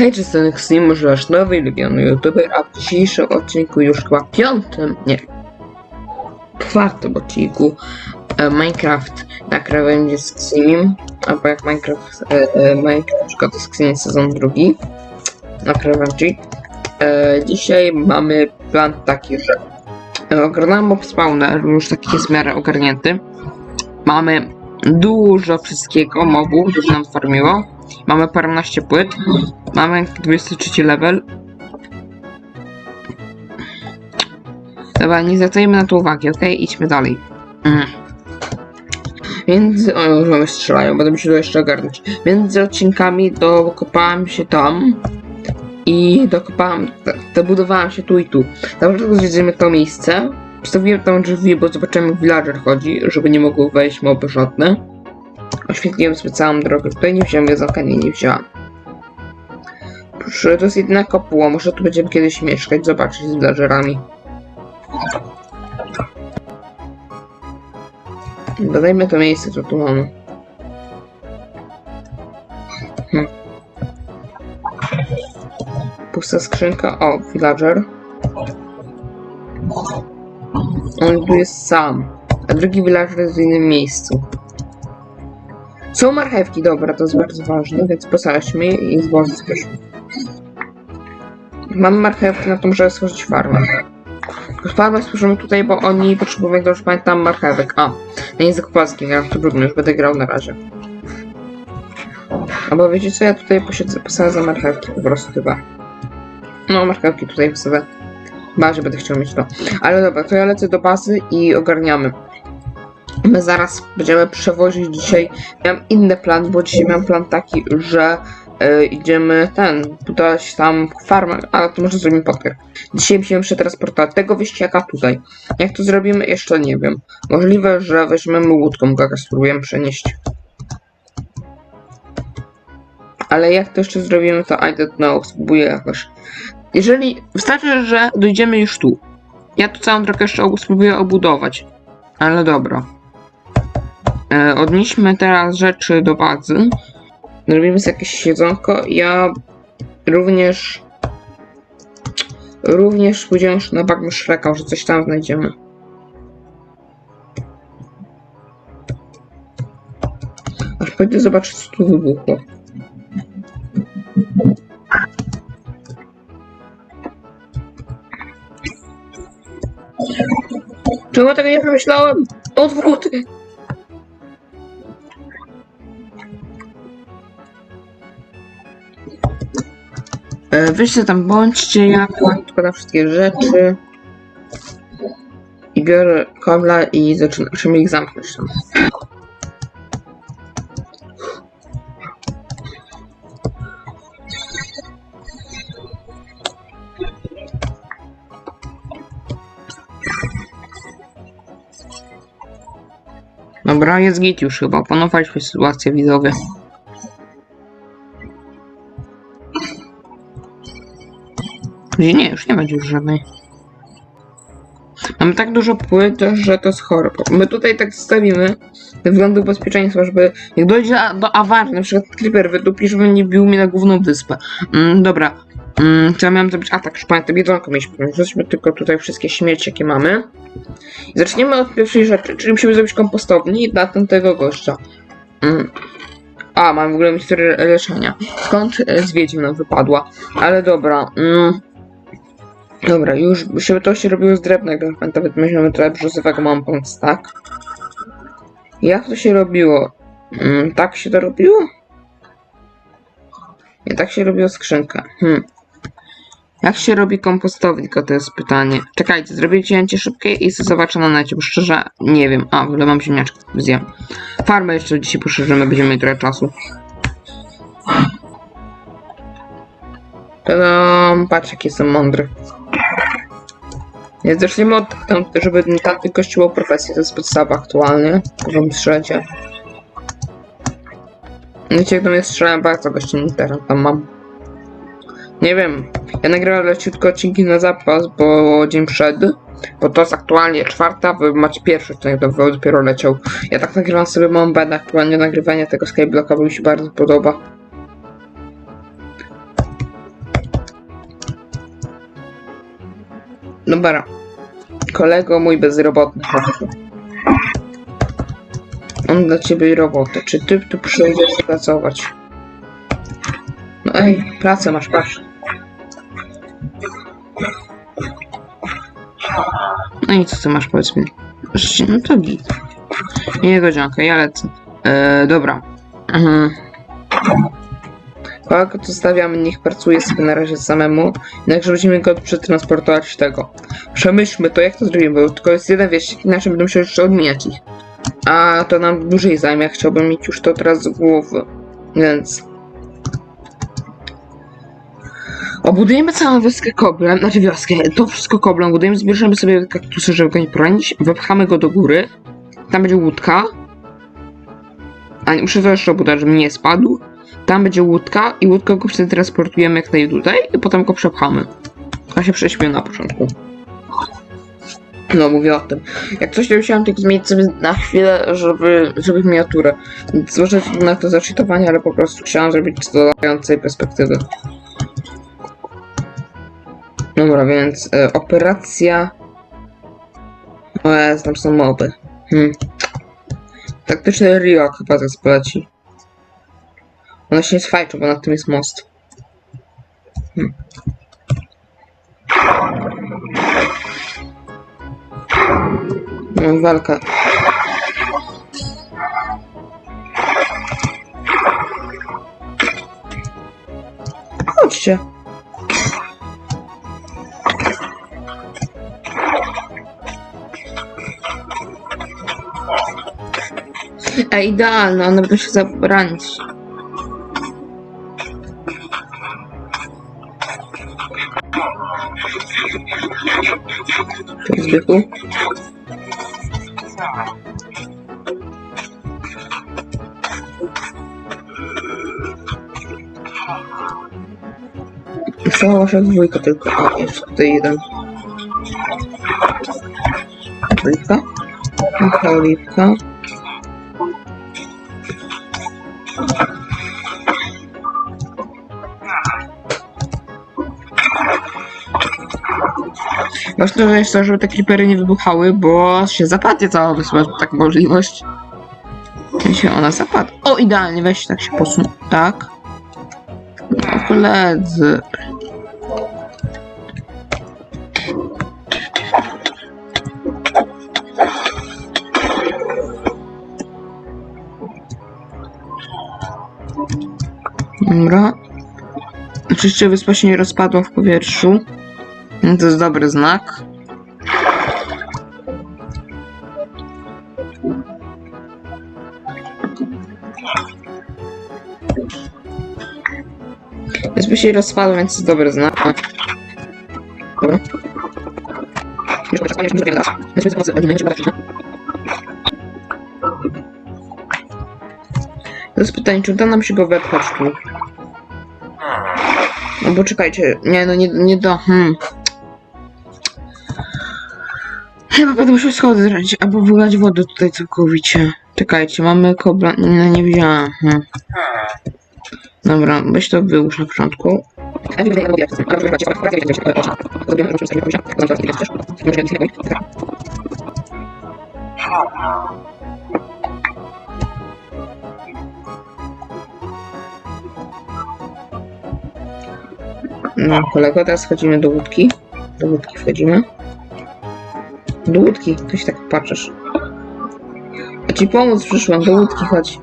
Hej, czy ten Xim, może wasz nowy ulubiony youtuber, a w dzisiejszym odcinku już chyba piątym, nie, czwartym odcinku e, Minecraft na krawędzi z Ximim, albo jak Minecraft, e, e, Minecraft z Ximim sezon drugi na krawędzi. E, dzisiaj mamy plan taki, że e, ogarnąłem spawner, już taki jest w miarę ogarnięty. Mamy dużo wszystkiego mobów, dużo nam farmiło. Mamy paręnaście płyt. Mamy 23 level. Dobra, nie zwracajmy na to uwagi, ok? Idźmy dalej. Mm. Między... O, już mamy strzelają, będę musiał jeszcze ogarnąć. Między odcinkami dokopałem się tam i dokopałem... Dobudowałem się tu i tu. Początku zwiedzimy to miejsce. Wstawiłem tam drzwi, bo zobaczyłem jak villager chodzi, żeby nie mogły wejść moby żadne. Oświetliłem sobie całą drogę. Tutaj nie wziąłem jedzonka, nie, nie wziąłem. Proszę, to jest jedyna kopuła, może tu będziemy kiedyś mieszkać, zobaczyć z villagerami. Dodajmy to miejsce, co tu mamy. Hm. Pusta skrzynka, o, villager. On tu jest sam, a drugi villager jest w innym miejscu. Są marchewki, dobra, to jest bardzo ważne, więc posadźmy i spieszmy. Mam marchewki, na to muszę stworzyć farmę. Farmę stworzymy tutaj, bo oni potrzebują, dobrze pamiętam, marchewek. A, na języku polskim, ja to trudno, już będę grał na razie. Albo wiecie co, ja tutaj posiedzę, posadzę marchewki po prostu chyba. No, marchewki tutaj wsadzę. Chyba, że będę chciał mieć to. Ale dobra, to ja lecę do bazy i ogarniamy. My zaraz będziemy przewozić dzisiaj. Miałem inny plan, bo dzisiaj miałem plan taki, że e, idziemy ten, budować tam farmę, ale to może zrobimy poker. Dzisiaj musimy przetransportować tego wieśniaka tutaj. Jak to zrobimy, jeszcze nie wiem. Możliwe, że weźmiemy łódką, go spróbujemy przenieść. Ale jak to jeszcze zrobimy, to I don't know, spróbuję jakoś. Jeżeli, wystarczy, że dojdziemy już tu. Ja tu całą drogę jeszcze spróbuję obudować. Ale dobra. E, odnieśmy teraz rzeczy do bazy. Zrobimy sobie jakieś jedzonko. Ja również. Również pójdziemy na bagno Shreka, że coś tam znajdziemy. Aż pójdę zobaczyć, co tu wybuchło. Czego tego nie pomyślałem? Odwrót! Wyście tam bądźcie, ja tylko wszystkie rzeczy. I biorę kobla i zaczynam, musimy ich zamknąć tam. Dobra, jest git już chyba. Opanowaliśmy sytuację widzowie. Gdzie nie, już nie będzie już żadnej. Mamy tak dużo płyt, że to jest chore. My tutaj tak stawimy ze względu bezpieczeństwa, żeby jak dojdzie do awarii, na przykład creeper wydupi, żeby nie bił mnie na główną wyspę. Mm, dobra. Mm, co ja miałem zrobić? A tak, już pamiętam, jedzonko mieliśmy. Wrzućmy tylko tutaj wszystkie śmieci, jakie mamy. I zaczniemy od pierwszej rzeczy, czyli musimy zrobić kompostowni dla tamtego gościa. Mm. A, mam w ogóle historię leczenia. Skąd e, z wiedźmy nam wypadła? Ale dobra. Mm. Dobra, już się to się robiło z pamiętam, nawet myśmy trochę brzozowego mam pomysł, tak? Jak to się robiło? Mm, tak się to robiło? Nie, tak się robiło skrzynkę. Hmm. Jak się robi kompostownik, to jest pytanie. Czekajcie, zrobię cięcie szybkie i zobaczę na necie, bo szczerze nie wiem. A, w ogóle mam ziemniaczki, zjem. Farmę jeszcze dzisiaj poszerzymy, będziemy mieć trochę czasu. Tadam, patrz jaki jestem mądry. Nie zacznijmy od tam, żeby tamty gościu miał profesję, to jest podstawa aktualnie. Wam strzelacie. Wiecie, jak do mnie strzelają bardzo gościnny teren tam mam. Nie wiem, ja nagrałem leciutko odcinki na zapas, bo dzień przed, bo to jest aktualnie czwarta, wy macie pierwszy odcinek, to dopiero leciał. Ja tak nagrywam sobie mam będę aktualnie nagrywanie tego Skyblocka, bo mi się bardzo podoba. Dobra. Kolego mój bezrobotny. Mam dla ciebie robotę. Czy ty tu przyjdziesz pracować? No ej, pracę masz, patrz. No i co ty masz, powiedz mi? No to git. Nie godzionka, ja lecę. E, dobra. Mhm. Kogo zostawiamy, niech pracuje sobie na razie samemu, jednakże będziemy go przetransportować tego. Przemyślmy to, jak to zrobimy, bo tylko jest jeden wieścik, inaczej będę musiał jeszcze odmieniać ich. A to nam dłużej zajmie, chciałbym mieć już to teraz z głowy. Więc... Obudujemy całą wioskę koblem, znaczy wioskę, to wszystko koblem, budujemy, zbierzemy sobie kaktusy, żeby go nie poranić, wepchamy go do góry, tam będzie łódka, a nie, muszę to jeszcze obudować, żeby nie spadł, tam będzie łódka i łódkę go wtedy transportujemy jak najdłużej i potem go przepchamy. A się prześpię na początku. No, mówię o tym. Jak coś, to musiałam tylko zmienić sobie na chwilę, żeby zrobić miniaturę. Złożę na to zaczytowanie, ale po prostu chciałam zrobić z dodającej perspektywy. Dobra, więc e, operacja... O, tam są moby. Hmm. Taktyczny Rio chyba to One się nie sfajczą, bo nad tym jest most. Hmm. No, walka. Chodźcie. Ej, idealne, one będą się zabranić. Cześć, Zbychu. Została wasza dwójka tylko. O, jest Ważne jest to, żeby te creepery nie wybuchały, bo się zapadnie cała wyspa, taka możliwość. I się ona zapadła. O, idealnie, weź tak się. Tak. No, koledzy. Dobra. Oczywiście wyspa się nie rozpadła w powietrzu. No To jest dobry znak. Wyspa się rozpadła, więc to jest dobry znak. Dobra. To jest pytanie, czy uda nam się go wepchać tu? No bo czekajcie, nie no nie, nie do... Hmm. Chyba będę musiał schody zrobić, albo wylać wodę tutaj całkowicie. Czekajcie, mamy kobla... No nie wziąłem. Hmm. Dobra, weź to wyłóż na początku. No, kolego, teraz wchodzimy do łódki. Do łódki wchodzimy. Do łódki, to się tak patrzysz. A ci pomóc przyszłam, do łódki chodź.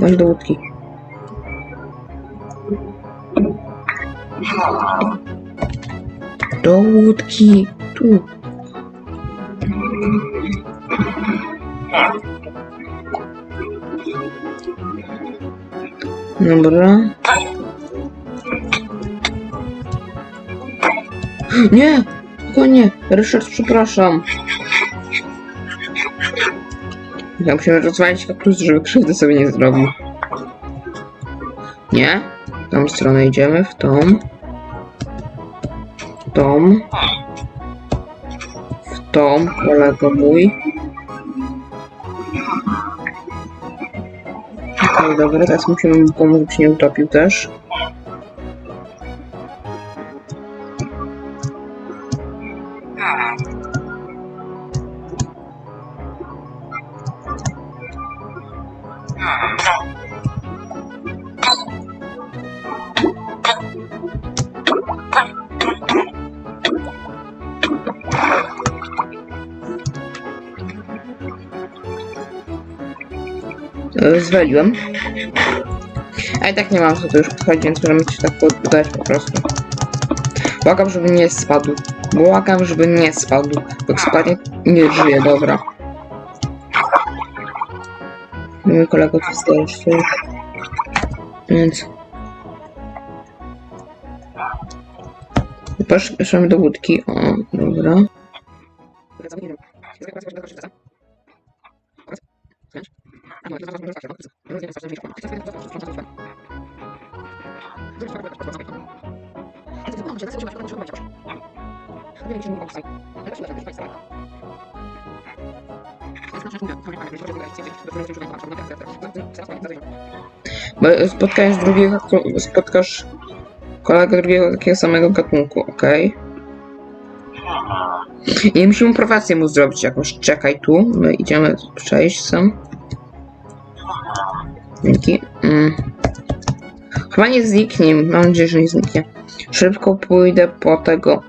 Chodź do łódki. Do łódki, tu. Dobra. Nie! Tylko nie! Ryszard, przepraszam. Ja musimy rozwalić kaktus, żeby krzywdy sobie nie zrobił. Nie? W tą stronę idziemy, w tą. W tą. W tą, kolego mój. Okej, dobra, teraz musimy mu pomóc, żeby się nie utopił też. E, Zwaliłem. A i tak nie mam co tu już podchodzić, więc możemy się tak podać po prostu. Błagam, żeby nie spadł. Bo spadnie, nie żyje, dobra. Mój kolega tu już. Więc... Poszliśmy do łódki. O, dobra. Bo spotkałeś drugiego, spotkasz kolegę drugiego takiego samego gatunku, okej? I musimy profesję mu zrobić jakąś. Czekaj tu, my idziemy przejść sam. Dzięki. Mm. Chyba nie zniknie, mam nadzieję, że nie zniknie. Szybko pójdę po tego.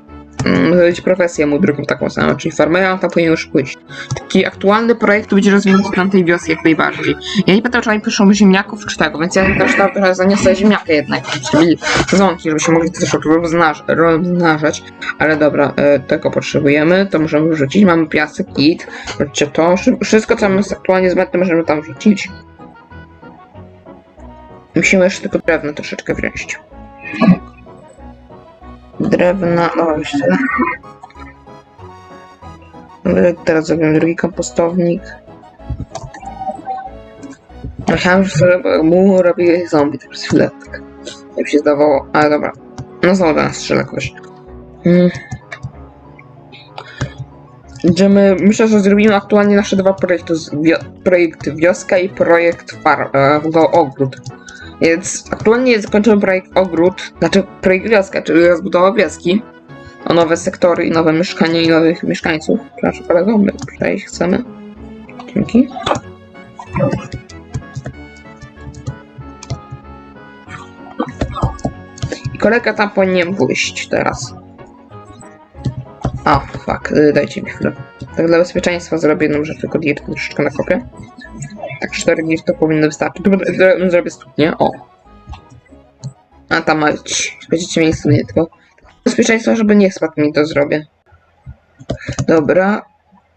Mm, zrobić profesję mu drugą taką samą, czyli farmera, tam powinien już pójść. Taki aktualny projekt będzie rozwinięty w tamtej wiosce jak najbardziej. Ja nie pamiętam, czy oni piszą ziemniaków czy tego, więc ja też tam trochę zaniosę ziemniaka jednak, czyli sezonki, żeby się mogli też rozmnaż- rozmnażać. Ale dobra, e, tego potrzebujemy, to możemy wrzucić. Mamy piasek, git, wrzućcie to. Szy- Wszystko, co jest aktualnie zbędne, możemy tam wrzucić. Musimy jeszcze tylko drewno troszeczkę wziąć. Drewna, no. Dobra, Teraz zrobimy drugi kompostownik. Myślałem, że mu robi zombie tak przez chwilę. Tak. Jak się zdawało, ale dobra. No znowu do nas strzela ktoś. Mm. Idziemy, myślę, że zrobimy aktualnie nasze dwa projekty. Wio- projekt wioska i projekt far, e, ogród. Więc aktualnie zakończymy projekt ogród, znaczy projekt wioska, czyli rozbudowa wioski. O nowe sektory i nowe mieszkania i nowych mieszkańców. Proszę kolego, my przejść chcemy. Dzięki. I kolega tam powinien pójść teraz. O, fuck, y, dajcie mi chwilę. Tak dla bezpieczeństwa zrobię jedną rzecz, tylko dietkę troszeczkę nakopię. Tak 4 diet to powinno wystarczyć. Zrobię studnię, o. A tam mać. Będziecie mieli studnię, tylko bezpieczeństwa, żeby nie spadł mi to zrobię. Dobra.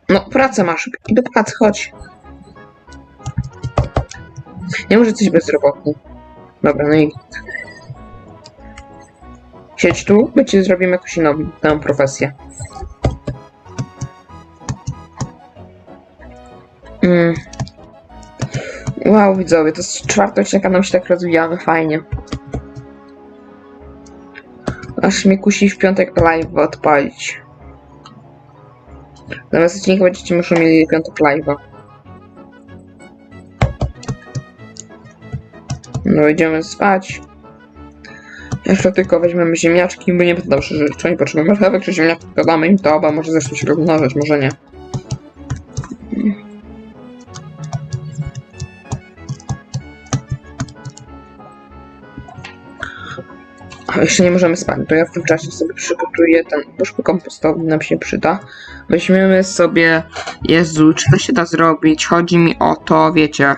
No, pracę masz. I do pracy, chodź. Nie może coś bezrobotny. Dobra, no i... Siedź tu, my ci zrobimy jakąś tę profesję. Wow, widzowie, to jest czwarty odcinek, a nam się tak rozwijamy, fajnie. Aż mnie kusi w piątek live odpalić. Zamiast odcinka będziecie muszą mieli piątek live'a. No idziemy spać. Jeszcze tylko weźmiemy ziemniaczki, bo nie będę dobrze, oni potrzebują marchewek, czy ziemniaczki, to damy im to, oba może zresztą się rozmnażać, może nie. Jeszcze nie możemy spać, to ja w tym czasie sobie przygotuję ten puszkę kompostowy, nam się przyda. Weźmiemy sobie, Jezu, czy to się da zrobić? Chodzi mi o to, wiecie.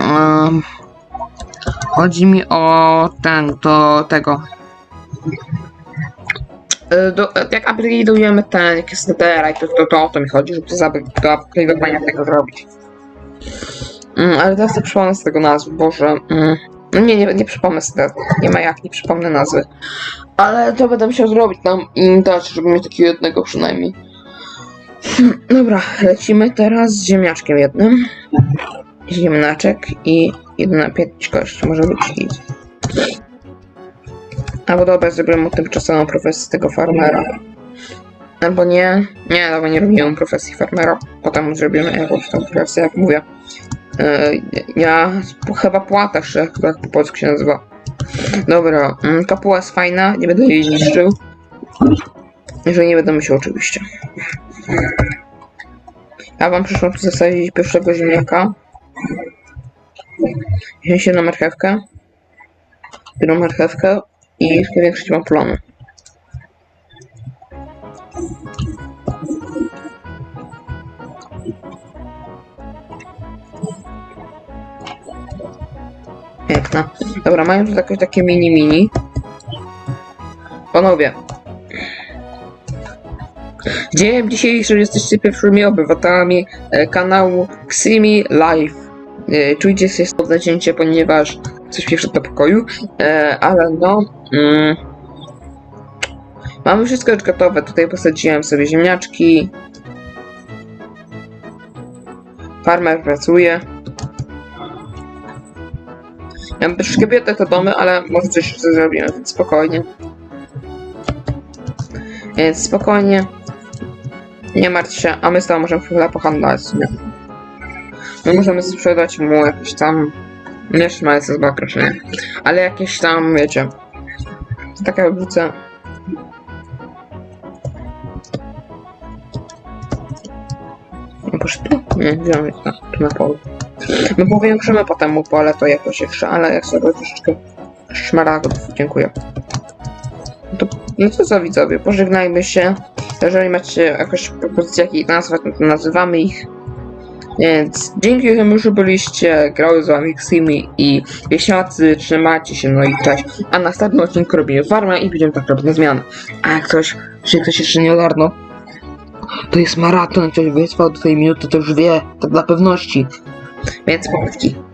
Um, chodzi mi o ten, do tego. E, Do, jak upgrade'ujemy ten, jak jest netherite, to, to, to o to mi chodzi, żeby to za- do upgrade'owania tego zrobić. Mm, ale teraz sobie przypomnę z tego nazwy, Boże. Mm. Nie, nie, nie przypomnę sobie, nie ma jak, nie przypomnę nazwy. Ale to będę musiał zrobić nam i dać, żeby mieć takiego jednego przynajmniej. Dobra, lecimy teraz z ziemniaczkiem jednym. Ziemniaczek i jedna pięć kości, może być i... Albo dobra, zrobię mu tymczasową profesję tego farmera. Albo nie, nie, dobra, nie robiłem profesji farmera. Potem zrobimy jakąś tą profesję, jak mówię. E, ja chyba płatasz, jak po polsku się nazywa. Dobra, mm, kapuła jest fajna, nie będę jej niszczył. Jeżeli nie będę musiał oczywiście. Ja wam przyszłam tu zasadzić pierwszego ziemniaka. Wziąć jedną marchewkę. Drugą marchewkę i powiększyć mam plony. Dobra, mają tu jakieś takie mini mini. Panowie. Dziejem dzisiejszym jesteście pierwszymi obywatelami e, kanału Ximi Live. E, czujcie się z zacięcie, ponieważ coś pierwsze do pokoju, e, ale no. Mm, mamy wszystko już gotowe. Tutaj posadziłem sobie ziemniaczki. Farmer pracuje. Ja mam troszkę biedne te domy, ale może coś jeszcze zrobimy, więc spokojnie. Więc spokojnie. Nie martw się, a my z tobą możemy chwilę pohandlać. Nie? My możemy sprzedać mu jakieś tam... Nie szmalce z bakroczenia. Ale jakieś tam, wiecie... Taka wrócę... Nie poszedł tu? Nie, gdzie on jest? Na, tu na polu. My powiększymy potem mu pole to jakoś jeszcze, ale jak sobie troszeczkę szmaragdów. Dziękuję. To, no co za widzowie, pożegnajmy się. Jeżeli macie jakąś propozycję, jak ich nazwać, no to nazywamy ich. Więc dzięki temu, że byliście, grały z wami Ximi i wieśniacy, trzymajcie się, no i cześć. A na następnym odcinku robimy farmę i będziemy tak robić na zmianę. A jak ktoś, jeśli ktoś jeszcze nie ogarnął, to jest maraton, ktoś wytrwał do tej minuty, to już wie, tak dla pewności. Więc pochówki.